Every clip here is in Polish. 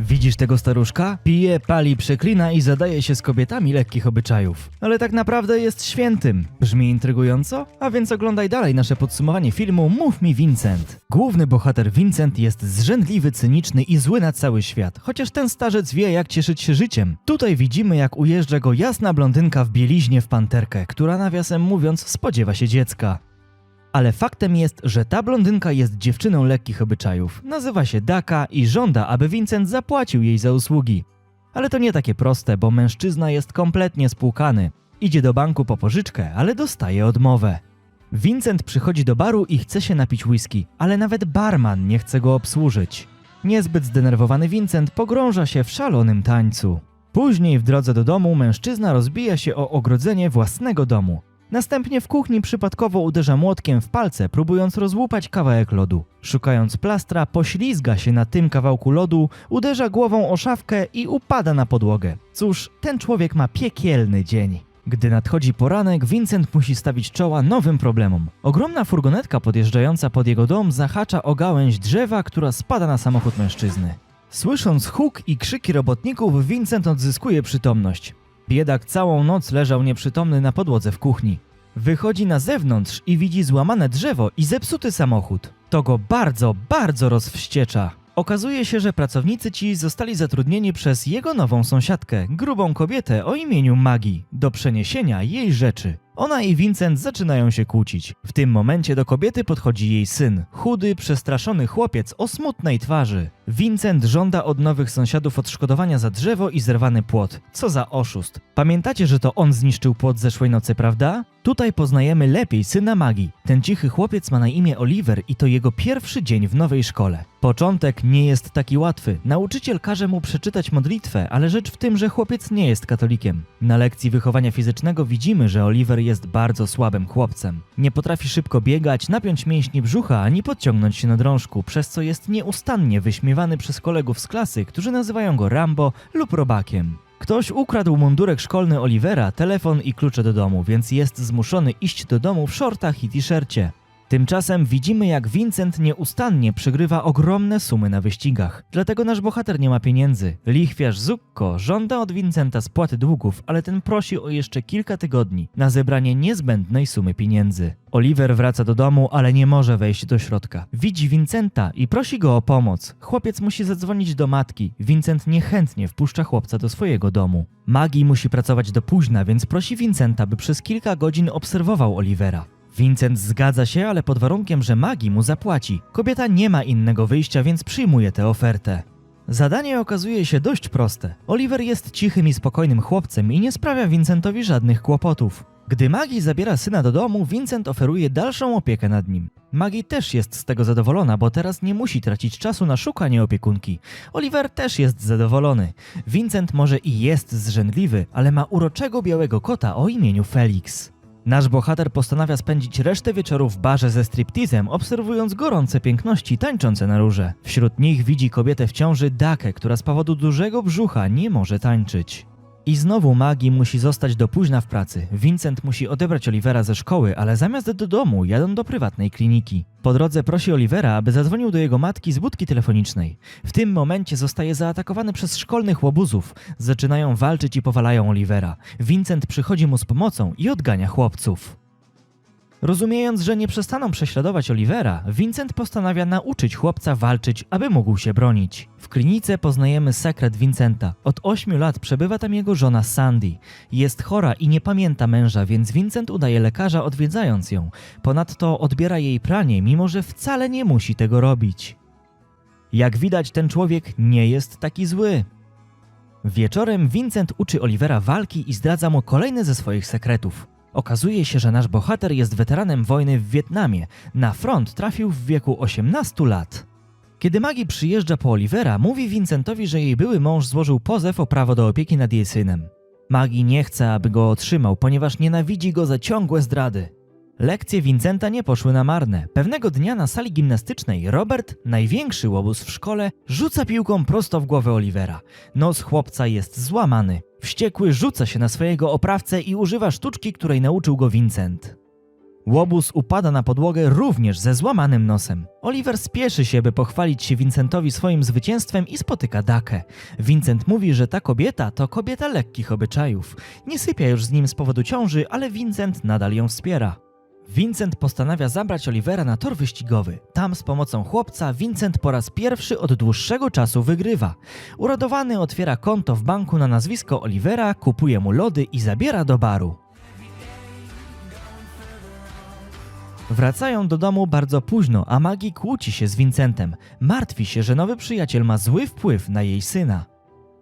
Widzisz tego staruszka? Pije, pali, przeklina i zadaje się z kobietami lekkich obyczajów. Ale tak naprawdę jest świętym. Brzmi intrygująco? A więc oglądaj dalej nasze podsumowanie filmu Mów mi Vincent. Główny bohater Vincent jest zrzędliwy, cyniczny i zły na cały świat, chociaż ten starzec wie jak cieszyć się życiem. Tutaj widzimy jak ujeżdża go jasna blondynka w bieliźnie w panterkę, która nawiasem mówiąc spodziewa się dziecka. Ale faktem jest, że ta blondynka jest dziewczyną lekkich obyczajów. Nazywa się Daka i żąda, aby Vincent zapłacił jej za usługi. Ale to nie takie proste, bo mężczyzna jest kompletnie spłukany. Idzie do banku po pożyczkę, ale dostaje odmowę. Vincent przychodzi do baru i chce się napić whisky, ale nawet barman nie chce go obsłużyć. Niezbyt zdenerwowany Vincent pogrąża się w szalonym tańcu. Później w drodze do domu mężczyzna rozbija się o ogrodzenie własnego domu. Następnie w kuchni przypadkowo uderza młotkiem w palce, próbując rozłupać kawałek lodu. Szukając plastra, poślizga się na tym kawałku lodu, uderza głową o szafkę i upada na podłogę. Cóż, ten człowiek ma piekielny dzień. Gdy nadchodzi poranek, Vincent musi stawić czoła nowym problemom. Ogromna furgonetka podjeżdżająca pod jego dom zahacza o gałęź drzewa, która spada na samochód mężczyzny. Słysząc huk i krzyki robotników, Vincent odzyskuje przytomność. Biedak całą noc leżał nieprzytomny na podłodze w kuchni. Wychodzi na zewnątrz i widzi złamane drzewo i zepsuty samochód. To go bardzo, bardzo rozwściecza. Okazuje się, że pracownicy ci zostali zatrudnieni przez jego nową sąsiadkę, grubą kobietę o imieniu Maggie, do przeniesienia jej rzeczy. Ona i Vincent zaczynają się kłócić. W tym momencie do kobiety podchodzi jej syn, chudy, przestraszony chłopiec o smutnej twarzy. Vincent żąda od nowych sąsiadów odszkodowania za drzewo i zerwany płot. Co za oszust. Pamiętacie, że to on zniszczył płot zeszłej nocy, prawda? Tutaj poznajemy lepiej syna magii. Ten cichy chłopiec ma na imię Oliver i to jego pierwszy dzień w nowej szkole. Początek nie jest taki łatwy. Nauczyciel każe mu przeczytać modlitwę, ale rzecz w tym, że chłopiec nie jest katolikiem. Na lekcji wychowania fizycznego widzimy, że Oliver jest bardzo słabym chłopcem. Nie potrafi szybko biegać, napiąć mięśni brzucha, ani podciągnąć się na drążku, przez co jest nieustannie wyśmiewany przez kolegów z klasy, którzy nazywają go Rambo lub Robakiem. Ktoś ukradł mundurek szkolny Olivera, telefon i klucze do domu, więc jest zmuszony iść do domu w shortach i t-shircie. Tymczasem widzimy, jak Vincent nieustannie przegrywa ogromne sumy na wyścigach. Dlatego nasz bohater nie ma pieniędzy. Lichwiarz Zukko żąda od Vincenta spłaty długów, ale ten prosi o jeszcze kilka tygodni na zebranie niezbędnej sumy pieniędzy. Oliver wraca do domu, ale nie może wejść do środka. Widzi Vincenta i prosi go o pomoc. Chłopiec musi zadzwonić do matki. Vincent niechętnie wpuszcza chłopca do swojego domu. Maggie musi pracować do późna, więc prosi Vincenta, by przez kilka godzin obserwował Olivera. Vincent zgadza się, ale pod warunkiem, że Maggie mu zapłaci. Kobieta nie ma innego wyjścia, więc przyjmuje tę ofertę. Zadanie okazuje się dość proste. Oliver jest cichym i spokojnym chłopcem i nie sprawia Vincentowi żadnych kłopotów. Gdy Maggie zabiera syna do domu, Vincent oferuje dalszą opiekę nad nim. Maggie też jest z tego zadowolona, bo teraz nie musi tracić czasu na szukanie opiekunki. Oliver też jest zadowolony. Vincent może i jest zrzędliwy, ale ma uroczego białego kota o imieniu Felix. Nasz bohater postanawia spędzić resztę wieczoru w barze ze striptizem, obserwując gorące piękności tańczące na róże. Wśród nich widzi kobietę w ciąży Dakę, która z powodu dużego brzucha nie może tańczyć. I znowu Maggie musi zostać do późna w pracy. Vincent musi odebrać Olivera ze szkoły, ale zamiast do domu jadą do prywatnej kliniki. Po drodze prosi Olivera, aby zadzwonił do jego matki z budki telefonicznej. W tym momencie zostaje zaatakowany przez szkolnych łobuzów. Zaczynają walczyć i powalają Olivera. Vincent przychodzi mu z pomocą i odgania chłopców. Rozumiejąc, że nie przestaną prześladować Olivera, Vincent postanawia nauczyć chłopca walczyć, aby mógł się bronić. W klinice poznajemy sekret Vincenta. Od 8 lat przebywa tam jego żona Sandy. Jest chora i nie pamięta męża, więc Vincent udaje lekarza odwiedzając ją. Ponadto odbiera jej pranie, mimo że wcale nie musi tego robić. Jak widać, ten człowiek nie jest taki zły. Wieczorem Vincent uczy Olivera walki i zdradza mu kolejny ze swoich sekretów. Okazuje się, że nasz bohater jest weteranem wojny w Wietnamie. Na front trafił w wieku 18 lat. Kiedy Maggie przyjeżdża po Olivera, mówi Vincentowi, że jej były mąż złożył pozew o prawo do opieki nad jej synem. Maggie nie chce, aby go otrzymał, ponieważ nienawidzi go za ciągłe zdrady. Lekcje Vincenta nie poszły na marne. Pewnego dnia na sali gimnastycznej Robert, największy łobuz w szkole, rzuca piłką prosto w głowę Olivera. Nos chłopca jest złamany. Wściekły rzuca się na swojego oprawcę i używa sztuczki, której nauczył go Vincent. Łobuz upada na podłogę również ze złamanym nosem. Oliver spieszy się, by pochwalić się Vincentowi swoim zwycięstwem i spotyka Dakę. Vincent mówi, że ta kobieta to kobieta lekkich obyczajów. Nie sypia już z nim z powodu ciąży, ale Vincent nadal ją wspiera. Vincent postanawia zabrać Olivera na tor wyścigowy. Tam z pomocą chłopca Vincent po raz pierwszy od dłuższego czasu wygrywa. Uradowany otwiera konto w banku na nazwisko Olivera, kupuje mu lody i zabiera do baru. Wracają do domu bardzo późno, a Maggie kłóci się z Vincentem. Martwi się, że nowy przyjaciel ma zły wpływ na jej syna.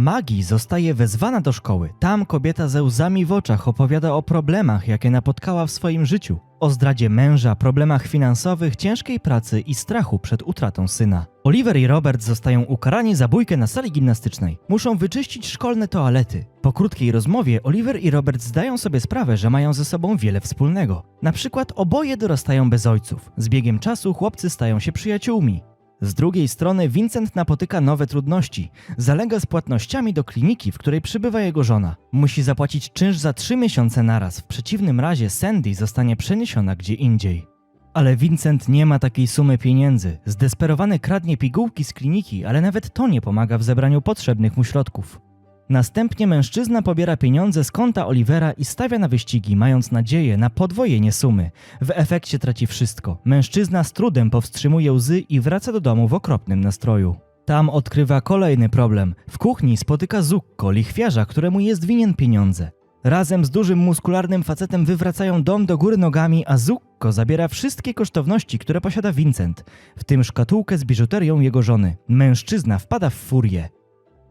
Maggie zostaje wezwana do szkoły. Tam kobieta ze łzami w oczach opowiada o problemach, jakie napotkała w swoim życiu. O zdradzie męża, problemach finansowych, ciężkiej pracy i strachu przed utratą syna. Oliver i Robert zostają ukarani za bójkę na sali gimnastycznej. Muszą wyczyścić szkolne toalety. Po krótkiej rozmowie Oliver i Robert zdają sobie sprawę, że mają ze sobą wiele wspólnego. Na przykład oboje dorastają bez ojców. Z biegiem czasu chłopcy stają się przyjaciółmi. Z drugiej strony Vincent napotyka nowe trudności. Zalega z płatnościami do kliniki, w której przybywa jego żona. Musi zapłacić czynsz za trzy miesiące naraz, w przeciwnym razie Sandy zostanie przeniesiona gdzie indziej. Ale Vincent nie ma takiej sumy pieniędzy. Zdesperowany kradnie pigułki z kliniki, ale nawet to nie pomaga w zebraniu potrzebnych mu środków. Następnie mężczyzna pobiera pieniądze z konta Olivera i stawia na wyścigi, mając nadzieję na podwojenie sumy. W efekcie traci wszystko. Mężczyzna z trudem powstrzymuje łzy i wraca do domu w okropnym nastroju. Tam odkrywa kolejny problem. W kuchni spotyka Zukko, lichwiarza, któremu jest winien pieniądze. Razem z dużym muskularnym facetem wywracają dom do góry nogami, a Zukko zabiera wszystkie kosztowności, które posiada Vincent, w tym szkatułkę z biżuterią jego żony. Mężczyzna wpada w furię.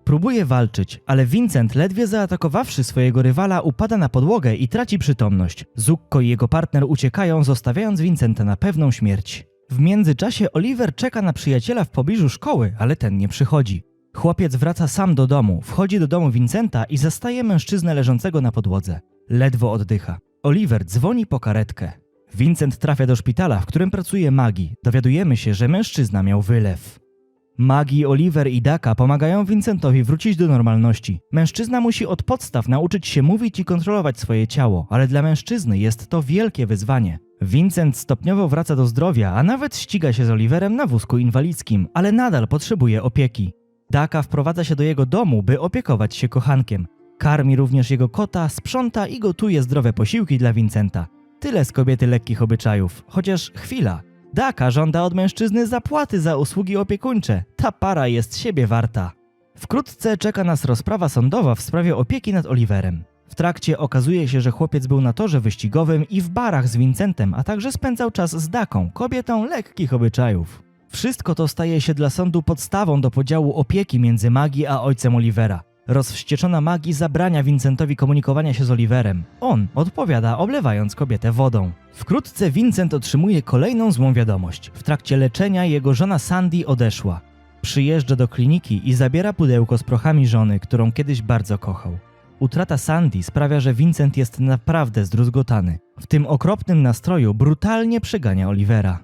Próbuje walczyć, ale Vincent, ledwie zaatakowawszy swojego rywala, upada na podłogę i traci przytomność. Zukko i jego partner uciekają, zostawiając Vincenta na pewną śmierć. W międzyczasie Oliver czeka na przyjaciela w pobliżu szkoły, ale ten nie przychodzi. Chłopiec wraca sam do domu, wchodzi do domu Vincenta i zastaje mężczyznę leżącego na podłodze. Ledwo oddycha. Oliver dzwoni po karetkę. Vincent trafia do szpitala, w którym pracuje Maggie. Dowiadujemy się, że mężczyzna miał wylew. Maggie, Oliver i Daka pomagają Vincentowi wrócić do normalności. Mężczyzna musi od podstaw nauczyć się mówić i kontrolować swoje ciało, ale dla mężczyzny jest to wielkie wyzwanie. Vincent stopniowo wraca do zdrowia, a nawet ściga się z Oliverem na wózku inwalidzkim, ale nadal potrzebuje opieki. Daka wprowadza się do jego domu, by opiekować się kochankiem. Karmi również jego kota, sprząta i gotuje zdrowe posiłki dla Vincenta. Tyle z kobiety lekkich obyczajów, chociaż chwila. Daka żąda od mężczyzny zapłaty za usługi opiekuńcze. Ta para jest siebie warta. Wkrótce czeka nas rozprawa sądowa w sprawie opieki nad Oliverem. W trakcie okazuje się, że chłopiec był na torze wyścigowym i w barach z Vincentem, a także spędzał czas z Daką, kobietą lekkich obyczajów. Wszystko to staje się dla sądu podstawą do podziału opieki między Maggie a ojcem Olivera. Rozwścieczona Maggie zabrania Vincentowi komunikowania się z Oliverem. On odpowiada, oblewając kobietę wodą. Wkrótce Vincent otrzymuje kolejną złą wiadomość. W trakcie leczenia jego żona Sandy odeszła. Przyjeżdża do kliniki i zabiera pudełko z prochami żony, którą kiedyś bardzo kochał. Utrata Sandy sprawia, że Vincent jest naprawdę zdruzgotany. W tym okropnym nastroju brutalnie przegania Olivera.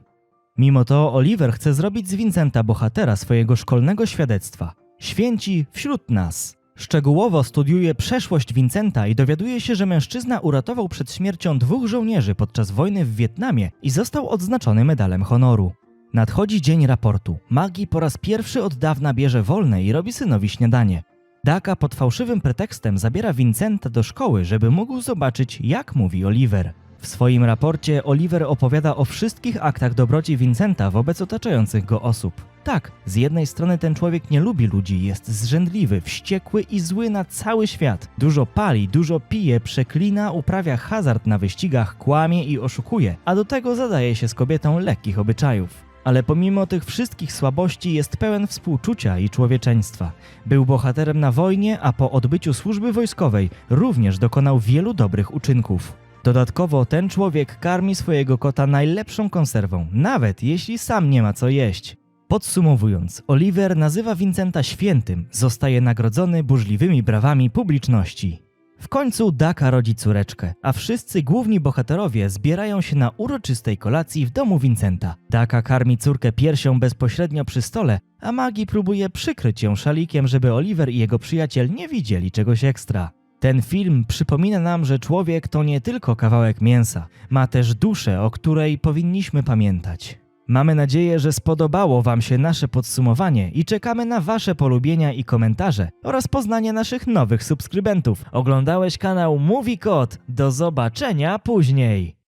Mimo to Oliver chce zrobić z Vincenta bohatera swojego szkolnego świadectwa. Święci wśród nas. Szczegółowo studiuje przeszłość Vincenta i dowiaduje się, że mężczyzna uratował przed śmiercią dwóch żołnierzy podczas wojny w Wietnamie i został odznaczony medalem honoru. Nadchodzi dzień raportu. Maggie po raz pierwszy od dawna bierze wolne i robi synowi śniadanie. Daka pod fałszywym pretekstem zabiera Vincenta do szkoły, żeby mógł zobaczyć, jak mówi Oliver. W swoim raporcie Oliver opowiada o wszystkich aktach dobroci Vincenta wobec otaczających go osób. Tak, z jednej strony ten człowiek nie lubi ludzi, jest zrzędliwy, wściekły i zły na cały świat. Dużo pali, dużo pije, przeklina, uprawia hazard na wyścigach, kłamie i oszukuje, a do tego zadaje się z kobietą lekkich obyczajów. Ale pomimo tych wszystkich słabości jest pełen współczucia i człowieczeństwa. Był bohaterem na wojnie, a po odbyciu służby wojskowej również dokonał wielu dobrych uczynków. Dodatkowo ten człowiek karmi swojego kota najlepszą konserwą, nawet jeśli sam nie ma co jeść. Podsumowując, Oliver nazywa Vincenta świętym, zostaje nagrodzony burzliwymi brawami publiczności. W końcu Daka rodzi córeczkę, a wszyscy główni bohaterowie zbierają się na uroczystej kolacji w domu Vincenta. Daka karmi córkę piersią bezpośrednio przy stole, a Maggie próbuje przykryć ją szalikiem, żeby Oliver i jego przyjaciel nie widzieli czegoś ekstra. Ten film przypomina nam, że człowiek to nie tylko kawałek mięsa, ma też duszę, o której powinniśmy pamiętać. Mamy nadzieję, że spodobało Wam się nasze podsumowanie i czekamy na Wasze polubienia i komentarze oraz poznanie naszych nowych subskrybentów. Oglądałeś kanał Movie Code. Do zobaczenia później!